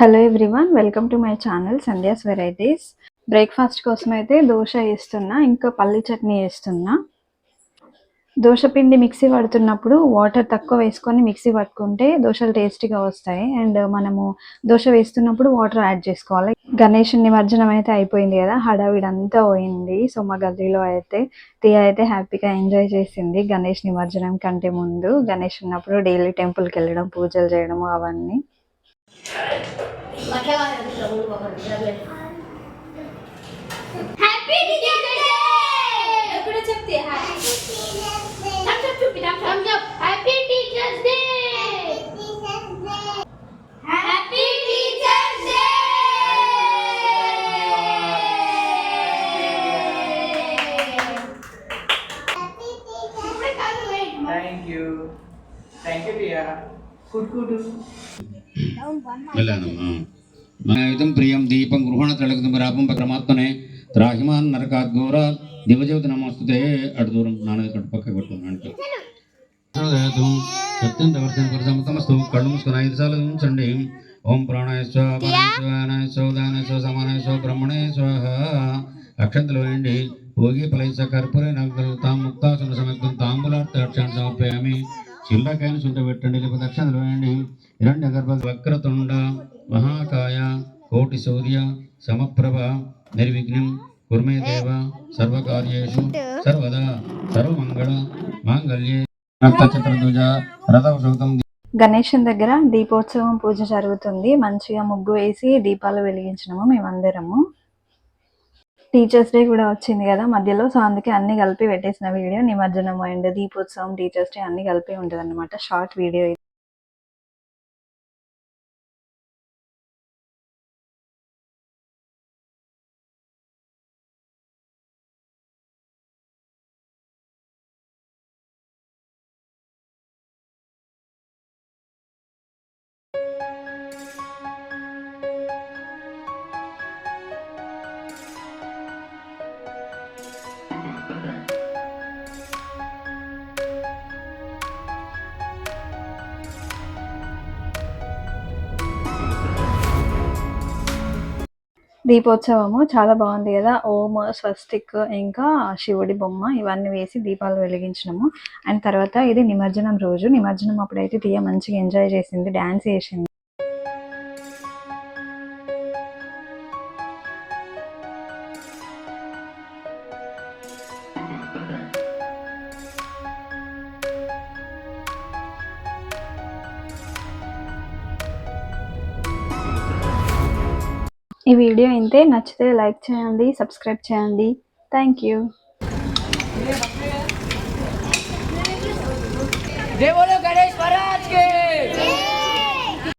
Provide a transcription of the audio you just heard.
Hello everyone welcome to my channel Sandhya's varieties breakfast కోసం అయితే దోశ వేస్తున్నా ఇంకా పల్లి చట్నీ వేస్తున్నా. దోశ పిండి మిక్సీ పడుతున్నప్పుడు వాటర్ తక్కువ వేసుకొని మిక్సీ పట్టుకుంటే దోశలు టేస్టీగా వస్తాయి. అండ్ మనము దోశ వేస్తున్నప్పుడు వాటర్ యాడ్ చేసుకోవాలి. గణేష్ నిమజ్జనం అయితే అయిపోయింది కదా హడావిడంతా పోయింది. సో మా గల్లీలో అయితే టియా అయితే హ్యాపీగా ఎంజాయ్ చేసింది గణేష్ నిమజ్జనం కంటే ముందు. గణేష్ ఉన్నప్పుడు డైలీ టెంపుల్కి వెళ్ళడం పూజలు చేయడం అవన్నీ. హ్యాపీ టీచర్స్ డే ఎక్కడ చెప్తే హ్యాపీ థమ్స్ అప్ చూపి thumbs up happy teachers day happy teachers day thank you thank you Priya కుట్టుకుడు వెళ్ళాను మాయుతం ప్రియం దీపం గృహణ తళగతం రాపం పరమాత్మనే త్రాహిమాన్ నరకాత్ ఘోర దివజ్యోతి నమస్తే అటు దూరం నాన్న కట్టు పక్క పెట్టుకున్నాను సత్యం దర్శన పరిసమస్తు కళ్ళు మూసుకుని ఐదు సార్లు ఉంచండి ఓం ప్రాణాయ స్వ ప్రాణాయ స్వ స్వ సమానాయ స్వ బ్రహ్మణే స్వాహ అక్షంతలు వేయండి భోగి నగలు తాం ముక్తాసన తాంబులార్థ అక్షాన్ని సమర్పయామి చిల్లకాయను చుంట పెట్టండి లేకపోతే అక్షంతలు వేయండి. హిరణ్య గర్భ వక్రతుండ మహాకాయ కోటి సూర్య సమప్రభ నిర్విఘ్నం కుర్మే దేవ సర్వకార్యేషు సర్వదా సర్వమంగళ మాంగళ్యే. చతుర్భుజ రథ సూతం గణేషన్ దగ్గర దీపోత్సవం పూజ జరుగుతుంది. మంచిగా ముగ్గు వేసి దీపాలు వెలిగించినాము మేమందరము. టీచర్స్ డే కూడా వచ్చింది కదా మధ్యలో. సో అందుకే అన్ని కలిపి పెట్టేసిన వీడియో. నిమజ్జనం అండ్ దీపోత్సవం టీచర్స్ డే అన్ని కలిపి ఉంటుంది అనమాట షార్ట్ వీడియో దీపోత్సవము చాలా బాగుంది కదా. ఓం స్వస్తిక్ ఇంకా శివుడి బొమ్మ ఇవన్నీ వేసి దీపాలు వెలిగించినాము. అండ్ తర్వాత ఇది నిమజ్జనం రోజు. నిమజ్జనం అప్పుడైతే తీయ మంచిగా ఎంజాయ్ చేసింది డాన్స్ చేసింది. ఈ వీడియో ఇంతే నచ్చితే లైక్ చేయండి సబ్స్క్రైబ్ చేయండి. Thank you